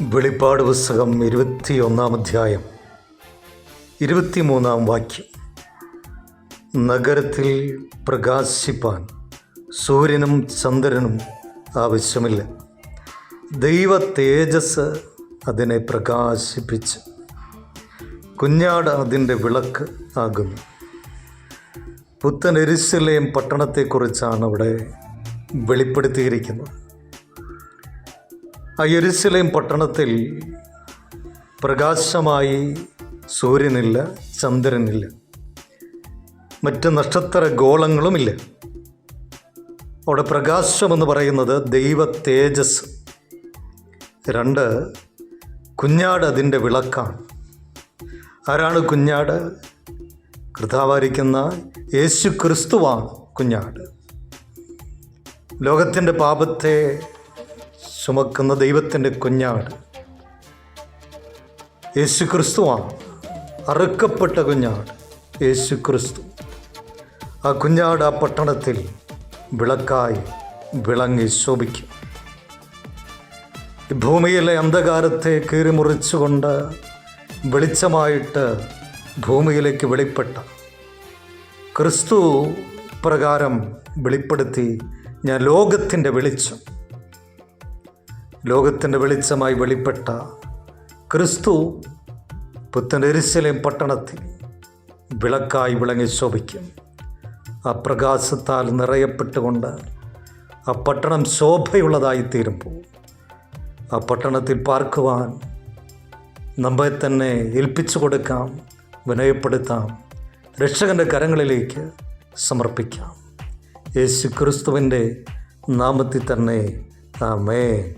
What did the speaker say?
വെളിപ്പാട് പുസ്തകം ഇരുപത്തിയൊന്നാം അധ്യായം ഇരുപത്തിമൂന്നാം വാക്യം. നഗരത്തിൽ പ്രകാശിപ്പാൻ സൂര്യനും ചന്ദ്രനും ആവശ്യമില്ല. ദൈവ തേജസ് അതിനെ പ്രകാശിപ്പിച്ച് കുഞ്ഞാട് അതിന്റെ വിളക്ക് ആകുന്നു. പുത്തൻ പട്ടണത്തെക്കുറിച്ചാണ് അവിടെ വെളിപ്പെടുത്തിയിരിക്കുന്നത്. ആ പട്ടണത്തിൽ പ്രകാശമായി സൂര്യനില്ല ചന്ദ്രനില്ല. മറ്റ് നക്ഷത്ര ഗോളങ്ങളുമില്ല. അവിടെ പ്രകാശമെന്ന് പറയുന്നത് ദൈവ തേജസ്. രണ്ട് കുഞ്ഞാട് അതിന്റെ വിളക്കാണ്. ആരാണ് കുഞ്ഞാട്? കൃതാവാരിക്കുന്ന യേശു ക്രിസ്തുവാണ് കുഞ്ഞാട്. ലോകത്തിന്റെ പാപത്തെ ചുമക്കുന്ന ദൈവത്തിന്റെ കുഞ്ഞാണ്. യേശു ക്രിസ്തുവാണ് അറുക്കപ്പെട്ട കുഞ്ഞാട് യേശു ക്രിസ്തു ആ കുഞ്ഞാട് ആ പട്ടണത്തിൽ വിളക്കായി വിളങ്ങി ശോഭിക്കും. ഭൂമിയിലെ അന്ധകാരത്തെ കീറിമുറിച്ചുകൊണ്ട് വെളിച്ചമായിട്ട് ഭൂമിയിലേക്ക് വെളിപ്പെട്ട ക്രിസ്തു പ്രകാരം വെളിപ്പെടുത്തി ഞാൻ ലോകത്തിന്റെ വെളിച്ചം ലോകത്തിന്റെ വെളിച്ചമായി വെളിപ്പെട്ട ക്രിസ്തു പുത്തൻ എരിശലേം പട്ടണത്തിൽ വിളക്കായി വിളങ്ങി ശോഭിക്കും. ആ പ്രകാശത്താൽ നിറയപ്പെട്ടുകൊണ്ട് ആ പട്ടണം ശോഭയുള്ളതായി തീരുമ്പോൾ ആ പട്ടണത്തിൽ പാർക്കുവാൻ നമ്മെ തന്നെ ഏൽപ്പിച്ചു കൊടുക്കാം വിനയപ്പെടുത്താം രക്ഷകന്റെ കരങ്ങളിലേക്ക് സമർപ്പിക്കാം. യേശു ക്രിസ്തുവിന്റെ നാമത്തിൽ തന്നെ. ആമേ